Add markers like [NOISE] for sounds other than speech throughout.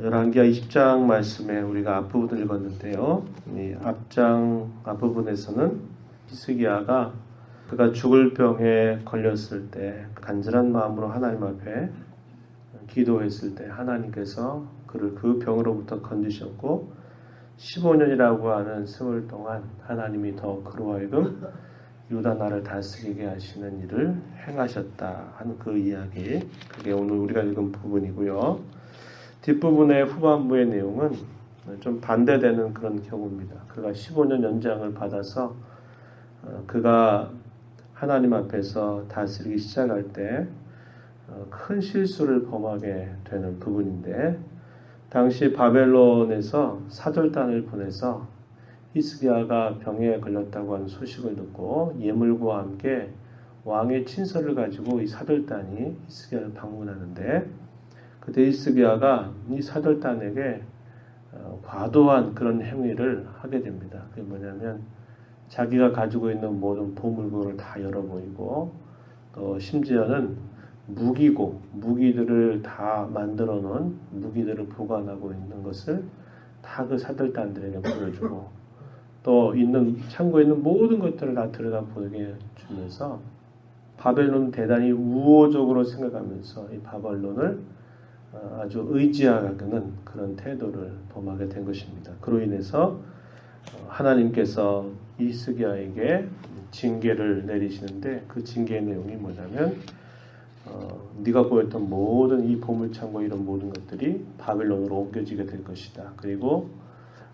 열왕기하 20장 말씀에 우리가 앞부분을 읽었는데요. 이 앞장 앞부분에서는 히스기야가 그가 죽을 병에 걸렸을 때 간절한 마음으로 하나님 앞에 기도했을 때 하나님께서 그를 그 병으로부터 건지셨고 15년이라고 하는 세월 동안 하나님이 더 그로 하여금 유다 나를 다스리게 하시는 일을 행하셨다 하는 그 이야기 그게 오늘 우리가 읽은 부분이고요. 뒷부분의 후반부의 내용은 좀 반대되는 그런 경우입니다. 그가 15년 연장을 받아서 어, 그가 하나님 앞에서 다스리기 시작할 때 큰 실수를 범하게 되는 부분인데 당시 바벨론에서 사절단을 보내서 히스기야가 병에 걸렸다고 하는 소식을 듣고 예물과 함께 왕의 친서를 가지고 이 사절단이 히스기야를 방문하는데 그때 히스기야가 이 사절단에게 어, 과도한 그런 행위를 하게 됩니다. 그게 뭐냐면 자기가 가지고 있는 모든 보물고를 다 열어보이고 또 심지어는 무기고 무기들을 다 만들어 놓은 무기들을 보관하고 있는 것을 다 그 사들단들에게 보여주고 또 있는 창고에 있는 모든 것들을 다 들여다 보게 주면서 바벨론 대단히 우호적으로 생각하면서 이 바벨론을 어, 아주 의지하는 그런 태도를 범하게 된 것입니다. 그로 인해서 어, 하나님께서 이스기야에게 징계를 내리시는데 그 징계의 내용이 뭐냐면 어, 네가 보였던 모든 이 보물창고 이런 모든 것들이 바벨론으로 옮겨지게 될 것이다. 그리고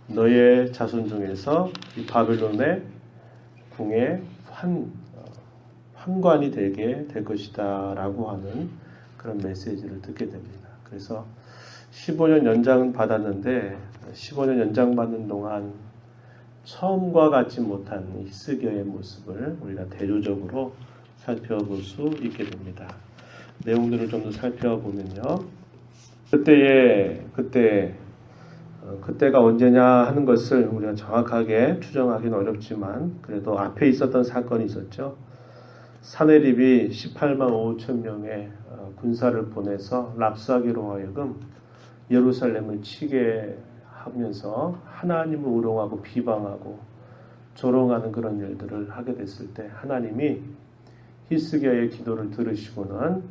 너의 자손 중에서 이 바벨론의 궁에 환 어, 환관이 되게 될 것이다라고 하는 그런 메시지를 듣게 됩니다. 그래서 15년 연장은 받았는데 15년 연장 받는 동안 처음과 같지 못한 히스기야의 모습을 우리가 대조적으로 살펴볼 수 있게 됩니다. 내용들을 좀 더 살펴보면요. 그때의 그때 어, 그때가 언제냐 하는 것을 우리가 정확하게 추정하기는 어렵지만 그래도 앞에 있었던 사건이 있었죠. 사내립이 18만 5천 명의 어, 군사를 보내서 랍사기로 하여금 예루살렘을 치게 하면서 하나님을 우롱하고 비방하고 조롱하는 그런 일들을 하게 됐을 때 하나님이 히스기야의 기도를 들으시고는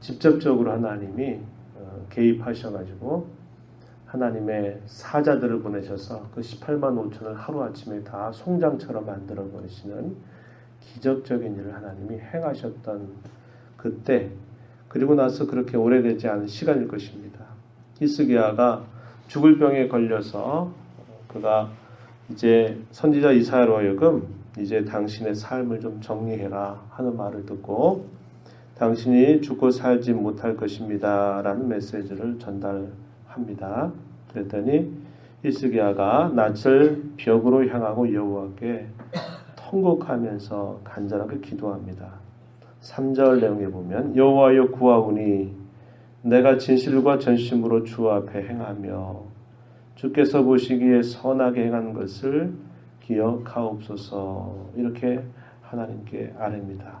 직접적으로 하나님이 어, 개입하셔가지고 하나님의 사자들을 보내셔서 그 18만 5천을 하루아침에 다 송장처럼 만들어 버리시는 기적적인 일을 하나님이 행하셨던 그때 그리고 나서 그렇게 오래되지 않은 시간일 것입니다. 히스기야가 죽을 병에 걸려서 그가 이제 선지자 이사야로 하여금 이제 당신의 삶을 좀 정리해라 하는 말을 듣고 당신이 죽고 살지 못할 것입니다. 라는 메시지를 전달합니다. 그랬더니 히스기야가 낯을 벽으로 향하고 여호와께 통곡하면서 간절하게 기도합니다. 3절 내용에 보면 여호와여 구하오니 내가 진실과 전심으로 주 앞에 행하며 주께서 보시기에 선하게 행한 것을 기억하옵소서 이렇게 하나님께 아뢰입니다.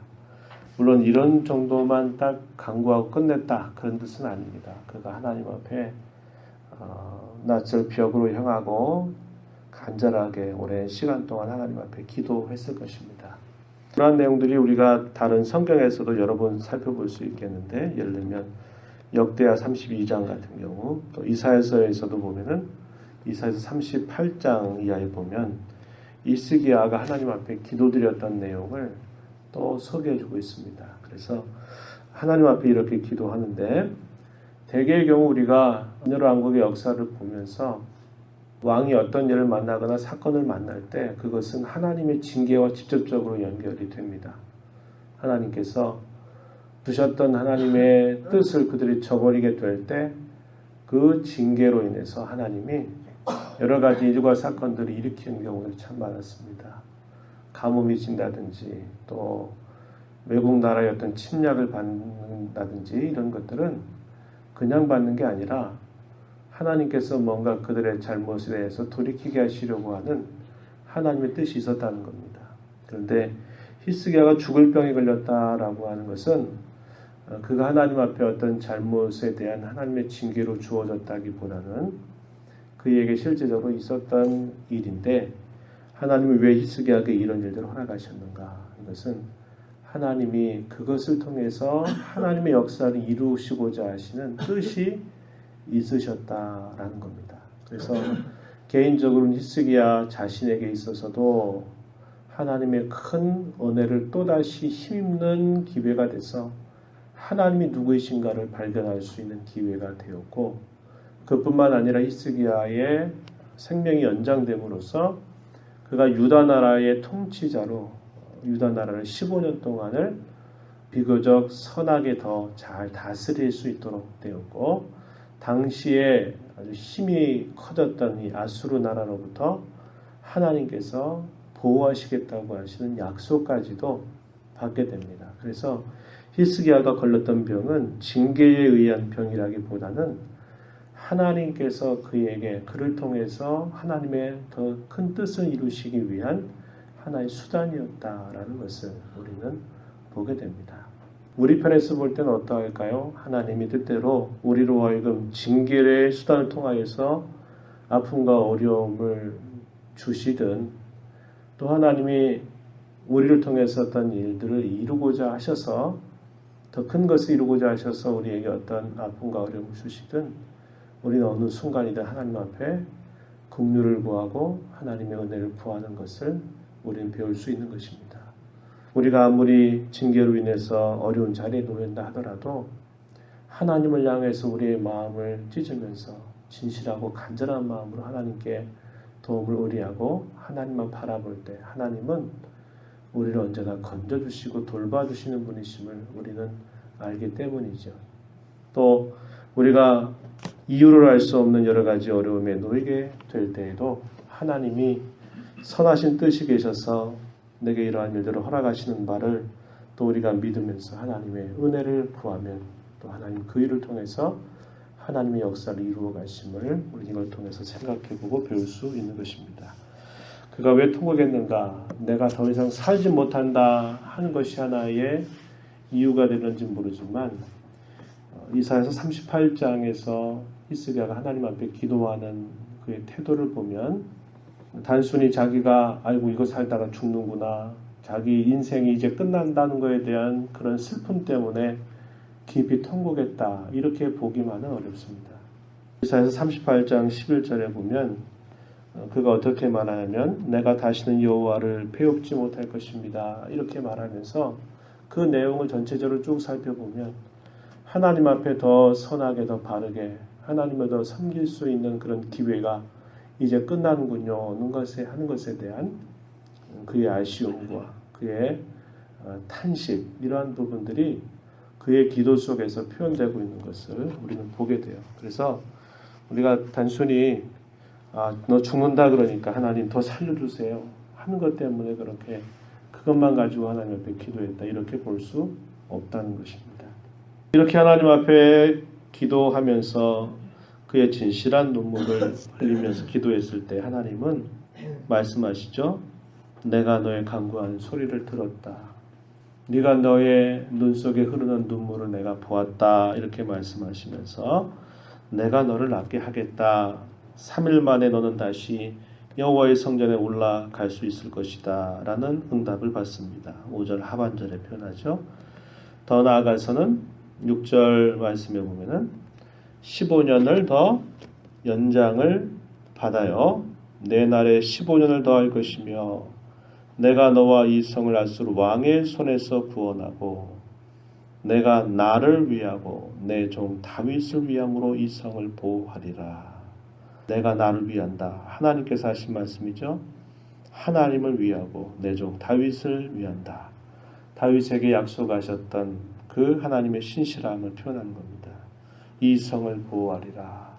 물론 이런 정도만 딱 강구하고 끝냈다 그런 뜻은 아닙니다. 그가 하나님 앞에 어, 낯을 벽으로 향하고 간절하게 오랜 시간 동안 하나님 앞에 기도했을 것입니다. 그러한 내용들이 우리가 다른 성경에서도 여러 번 살펴볼 수 있겠는데 예를 들면 역대하 32장 같은 경우 또 이사야서에서도 보면은 이사야서 38장 이하에 보면 이스기야가 하나님 앞에 기도드렸던 내용을 또 소개해 주고 있습니다. 그래서 하나님 앞에 이렇게 기도하는데 대개의 경우 우리가 여러 왕국의 역사를 보면서 왕이 어떤 일을 만나거나 사건을 만날 때 그것은 하나님의 징계와 직접적으로 연결이 됩니다. 하나님께서 두셨던 하나님의 뜻을 그들이 저버리게 될 때 그 징계로 인해서 하나님이 여러 가지 일과 사건들을 일으키는 경우들이 참 많았습니다. 가뭄이 진다든지 또 외국 나라의 어떤 침략을 받는다든지 이런 것들은 그냥 받는 게 아니라 하나님께서 뭔가 그들의 잘못에 대해서 돌이키게 하시려고 하는 하나님의 뜻이 있었다는 겁니다. 그런데 히스기야가 죽을 병에 걸렸다라고 하는 것은 어, 그가 하나님 앞에 어떤 잘못에 대한 하나님의 징계로 주어졌다기보다는 그에게 실제적으로 있었던 일인데 하나님이 왜 히스기야에게 이런 일들을 허락하셨는가? 이것은 하나님이 그것을 통해서 하나님의 역사를 이루시고자 하시는 뜻이 있으셨다라는 겁니다. 그래서 개인적으로는 히스기야 자신에게 있어서도 하나님의 큰 은혜를 또다시 힘입는 기회가 돼서 하나님이 누구이신가를 발견할 수 있는 기회가 되었고 그뿐만 아니라 히스기야의 생명이 연장됨으로써 그가 유다 나라의 통치자로 유다 나라를 15년 동안을 비교적 선하게 더 잘 다스릴 수 있도록 되었고 당시에 아주 힘이 커졌던 이 아수르 나라로부터 하나님께서 보호하시겠다고 하시는 약속까지도 받게 됩니다. 그래서 히스기야가 걸렸던 병은 징계에 의한 병이라기보다는 하나님께서 그에게 그를 통해서 하나님의 더 큰 뜻을 이루시기 위한 하나의 수단이었다라는 것을 우리는 보게 됩니다. 우리 편에서 볼 때는 어떠할까요? 하나님이 뜻대로 우리로 하여금 징계의 수단을 통하여서 아픔과 어려움을 주시든 또 하나님이 우리를 통해서 어떤 일들을 이루고자 하셔서 더 큰 것을 이루고자 하셔서 우리에게 어떤 아픔과 어려움을 주시든 우리는 어느 순간이든 하나님 앞에 긍휼을 구하고 하나님의 은혜를 구하는 것을 우리는 배울 수 있는 것입니다. 우리가 아무리 징계로 인해서 어려운 자리에 놓인다 하더라도 하나님을 향해서 우리의 마음을 찢으면서 진실하고 간절한 마음으로 하나님께 도움을 의뢰하고 하나님만 바라볼 때 하나님은 우리를 언제나 건져주시고 돌봐주시는 분이심을 우리는 알기 때문이죠. 또 우리가 이유를 알 수 없는 여러 가지 어려움에 놓이게 될 때에도 하나님이 선하신 뜻이 계셔서 내게 이러한 일들을 허락하시는 바를 또 우리가 믿으면서 하나님의 은혜를 구하면 또 하나님 그 일을 통해서 하나님의 역사를 이루어 가심을 우리 이걸 통해서 생각해 보고 배울 수 있는 것입니다. 그가 왜 통곡했는가? 내가 더 이상 살지 못한다 하는 것이 하나의 이유가 되는지 모르지만 어, 이사에서 38장에서 히스기야가 하나님 앞에 기도하는 그의 태도를 보면 단순히 자기가 아이고 이거 살다가 죽는구나. 자기 인생이 이제 끝난다는 것에 대한 그런 슬픔 때문에 깊이 통곡했다. 이렇게 보기만은 어렵습니다. 이사에서 38장 11절에 보면 어, 그가 어떻게 말하냐면 내가 다시는 여호와를 배웁지 못할 것입니다. 이렇게 말하면서 그 내용을 전체적으로 쭉 살펴보면 하나님 앞에 더 선하게 더 바르게 하나님을 더 섬길 수 있는 그런 기회가 이제 끝나는군요. 하는 것에 하는 것에 대한 그의 아쉬움과 그의 어, 탄식 이러한 부분들이 그의 기도 속에서 표현되고 있는 것을 우리는 보게 돼요. 그래서 우리가 단순히 아, 너 죽는다 그러니까 하나님 더 살려주세요 하는 것 때문에 그렇게 그것만 가지고 하나님 앞에 기도했다 이렇게 볼 수 없다는 것입니다. 이렇게 하나님 앞에 기도하면서 그의 진실한 눈물을 [LAUGHS] 흘리면서 기도했을 때 하나님은 말씀하시죠. 내가 너의 간구하는 소리를 들었다. 네가 너의 눈 속에 흐르는 눈물을 내가 보았다. 이렇게 말씀하시면서 내가 너를 낫게 하겠다. 3일 만에 너는 다시 여호와의 성전에 올라갈 수 있을 것이다. 라는 응답을 받습니다. 5절 하반절에 표현하죠. 더 나아가서는 6절 말씀에 보면은 15년을 더 연장을 받아요. 내 날에 15년을 더할 것이며 내가 너와 이 성을 아수르 왕의 손에서 구원하고 내가 나를 위하고 내 종 다윗을 위함으로 이 성을 보호하리라. 내가 나를 위한다. 하나님께서 하신 말씀이죠. 하나님을 위하고 내 종 다윗을 위한다. 다윗에게 약속하셨던 그 하나님의 신실함을 표현하는 겁니다. 이 성을 보호하리라.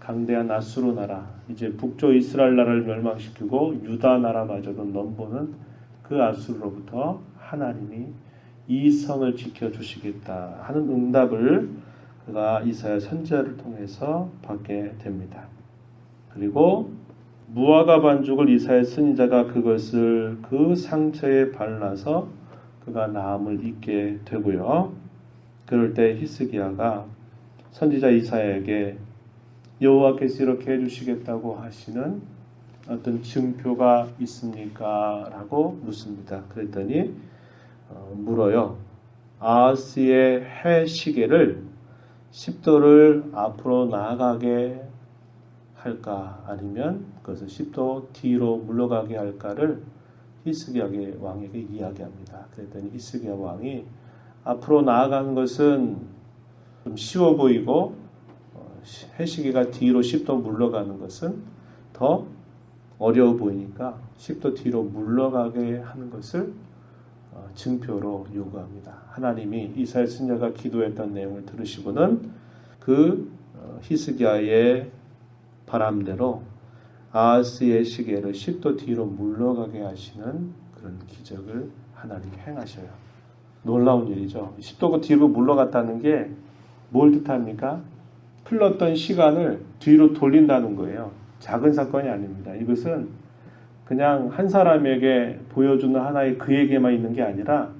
강대한 아수르 나라, 이제 북쪽 이스라엘 나라를 멸망시키고 유다 나라마저도 넘보는 그 아수르로부터 하나님이 이 성을 지켜 주시겠다 하는 응답을 그가 이사야 선지자를 통해서 받게 됩니다. 그리고 무화과 반죽을 이사야 선지자가 그것을 그 상처에 발라서 그가 나음을 입게 되고요. 그럴 때 히스기야가 선지자 이사야에게 여호와께서 이렇게 해주시겠다고 하시는 어떤 증표가 있습니까? 라고 묻습니다. 그랬더니 어, 물어요. 아하스의 해 시계를 10도를 앞으로 나아가게 할까 아니면 그것을 10도 뒤로 물러가게 할까를 히스기야 왕에게 이야기합니다. 그랬더니 히스기야 왕이 앞으로 나아가는 것은 좀 쉬워 보이고 어, 해시계가 뒤로 10도 물러가는 것은 더 어려워 보이니까 10도 뒤로 물러가게 하는 것을 어, 증표로 요구합니다. 하나님이 이사야 선자가 기도했던 내용을 들으시고는 그 어, 히스기야의 바람대로 아하스의 시계를 10도 뒤로 물러가게 하시는 그런 기적을 하나님이 행하셔요. 놀라운 일이죠. 10도가 뒤로 물러갔다는 게 뭘 뜻합니까? 흘렀던 시간을 뒤로 돌린다는 거예요. 작은 사건이 아닙니다. 이것은 그냥 한 사람에게 보여주는 하나의 그에게만 있는 게 아니라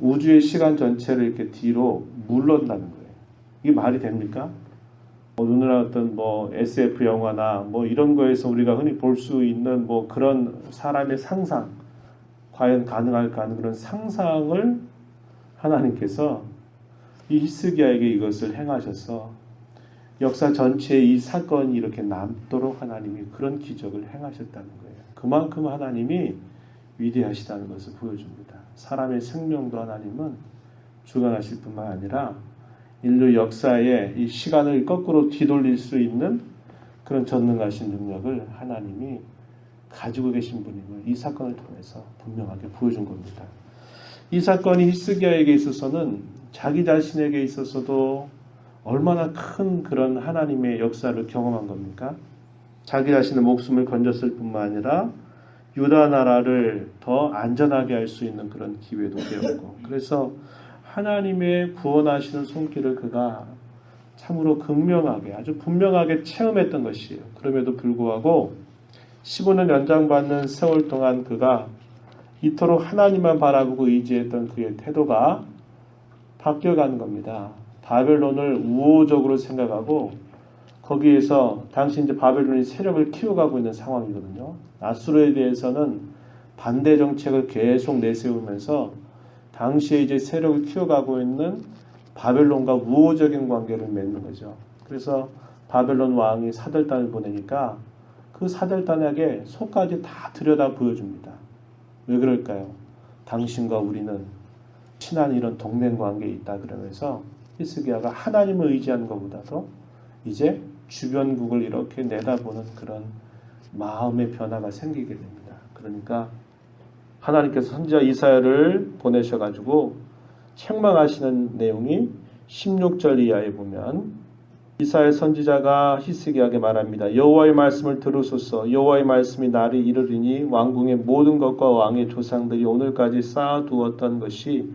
우주의 시간 전체를 이렇게 뒤로 물러다는 거예요. 이게 말이 됩니까? 뭐 오늘날 어떤 뭐 SF 영화나 뭐 이런 거에서 우리가 흔히 볼 수 있는 뭐 그런 사람의 상상 과연 가능할까 하는 그런 상상을 하나님께서 이 히스기야에게 이것을 행하셔서 역사 전체에 이 사건이 이렇게 남도록 하나님이 그런 기적을 행하셨다는 거예요. 그만큼 하나님이 위대하시다는 것을 보여줍니다. 사람의 생명도 하나님은 주관하실 뿐만 아니라 인류 역사에 이 시간을 거꾸로 뒤돌릴 수 있는 그런 전능하신 능력을 하나님이 가지고 계신 분임을 이 사건을 통해서 분명하게 보여준 겁니다. 이 사건이 히스기야에게 있어서는 자기 자신에게 있어서도 얼마나 큰 그런 하나님의 역사를 경험한 겁니까? 자기 자신의 목숨을 건졌을 뿐만 아니라 유다 나라를 더 안전하게 할 수 있는 그런 기회도 되었고 그래서 하나님의 구원하시는 손길을 그가 참으로 극명하게 아주 분명하게 체험했던 것이에요. 그럼에도 불구하고 15년 연장받는 세월 동안 그가 이토록 하나님만 바라보고 의지했던 그의 태도가 바뀌어가는 겁니다. 바벨론을 우호적으로 생각하고 거기에서 당시 이제 바벨론이 세력을 키워가고 있는 상황이거든요. 아수르에 대해서는 반대 정책을 계속 내세우면서 당시에 이제 세력을 키워가고 있는 바벨론과 우호적인 관계를 맺는 거죠. 그래서 바벨론 왕이 사절단을 보내니까 그 사절단에게 속까지 다 들여다 보여줍니다. 왜 그럴까요? 당신과 우리는 친한 이런 동맹 관계에 있다 그러면서 히스기야가 하나님을 의지하는 것보다도 이제 주변국을 이렇게 내다보는 그런 마음의 변화가 생기게 됩니다. 그러니까 하나님께서 선지자 이사야를 보내셔 가지고 책망하시는 내용이 16절 이하에 보면 이사야 선지자가 히스기야에게 말합니다. 여호와의 말씀을 들으소서. 여호와의 말씀이 나를 이르리니 왕궁의 모든 것과 왕의 조상들이 오늘까지 쌓아두었던 것이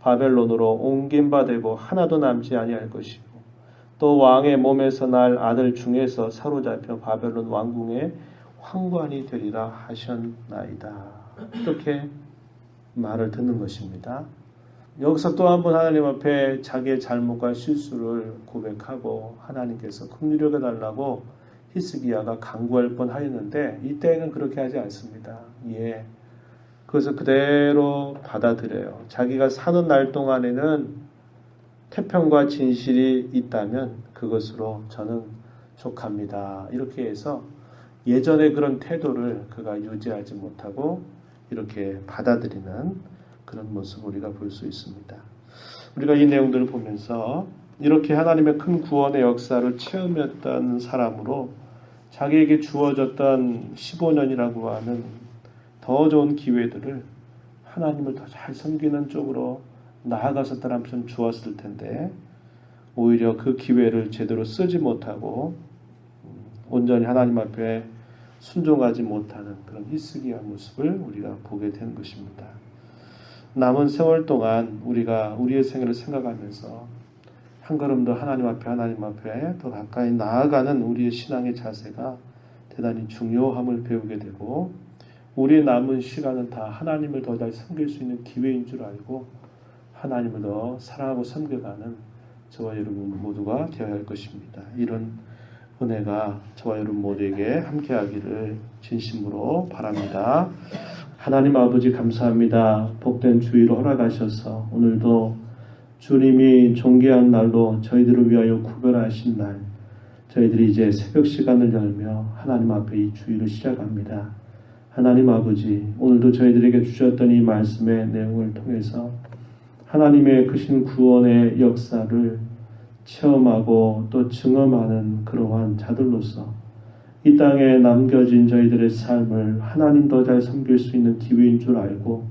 바벨론으로 옮긴 바 되고 하나도 남지 아니할 것이고 또 왕의 몸에서 날 아들 중에서 사로잡혀 바벨론 왕궁의 황관이 되리라 하셨나이다. 이렇게 말을 듣는 것입니다. 여기서 또 한 번 하나님 앞에 자기의 잘못과 실수를 고백하고 하나님께서 긍휼히 달라고 히스기야가 간구할 뻔 하였는데 이때는 그렇게 하지 않습니다. 예. 그것을 그대로 받아들여요. 자기가 사는 날 동안에는 태평과 진실이 있다면 그것으로 저는 족합니다. 이렇게 해서 예전의 그런 태도를 그가 유지하지 못하고 이렇게 받아들이는 그런 모습 우리가 볼 수 있습니다. 우리가 이 내용들을 보면서 이렇게 하나님의 큰 구원의 역사를 체험했던 사람으로 자기에게 주어졌던 15년이라고 하는 더 좋은 기회들을 하나님을 더 잘 섬기는 쪽으로 나아갔었더라면 좋았을 텐데 오히려 그 기회를 제대로 쓰지 못하고 온전히 하나님 앞에 순종하지 못하는 그런 히스기야 모습을 우리가 보게 된 것입니다. 남은 세월 동안 우리가 우리의 생애를 생각하면서 한 걸음 더 하나님 앞에 하나님 앞에 더 가까이 나아가는 우리의 신앙의 자세가 대단히 중요함을 배우게 되고 우리의 남은 시간은 다 하나님을 더 잘 섬길 수 있는 기회인 줄 알고 하나님을 더 사랑하고 섬겨가는 저와 여러분 모두가 되어야 할 것입니다. 이런 은혜가 저와 여러분 모두에게 함께하기를 진심으로 바랍니다. 하나님 아버지 감사합니다. 복된 주의로 허락하셔서 오늘도 주님이 존귀한 날로 저희들을 위하여 구별하신 날 저희들이 이제 새벽 시간을 열며 하나님 앞에 이 주의를 시작합니다. 하나님 아버지 오늘도 저희들에게 주셨던 이 말씀의 내용을 통해서 하나님의 크신 구원의 역사를 체험하고 또 증험하는 그러한 자들로서 이 땅에 남겨진 저희들의 삶을 하나님 더 잘 섬길 수 있는 기회인 줄 알고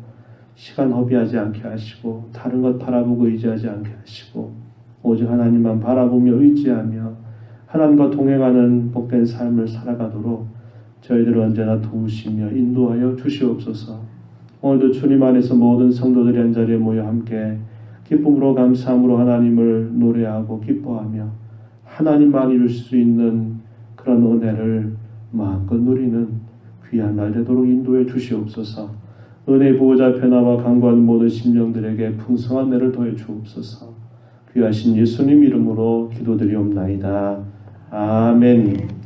시간 허비하지 않게 하시고 다른 것 바라보고 의지하지 않게 하시고 오직 하나님만 바라보며 의지하며 하나님과 동행하는 복된 삶을 살아가도록 저희들을 언제나 도우시며 인도하여 주시옵소서. 오늘도 주님 안에서 모든 성도들이 한 자리에 모여 함께 기쁨으로 감사함으로 하나님을 노래하고 기뻐하며 하나님만 이룰 수 있는 그런 은혜를 마음껏 누리는 귀한 날 되도록 인도해 주시옵소서. 은혜 보호자 변화와 강구하는 모든 심령들에게 풍성한 은혜를 더해 주옵소서. 귀하신 예수님 이름으로 기도드리옵나이다. 아멘.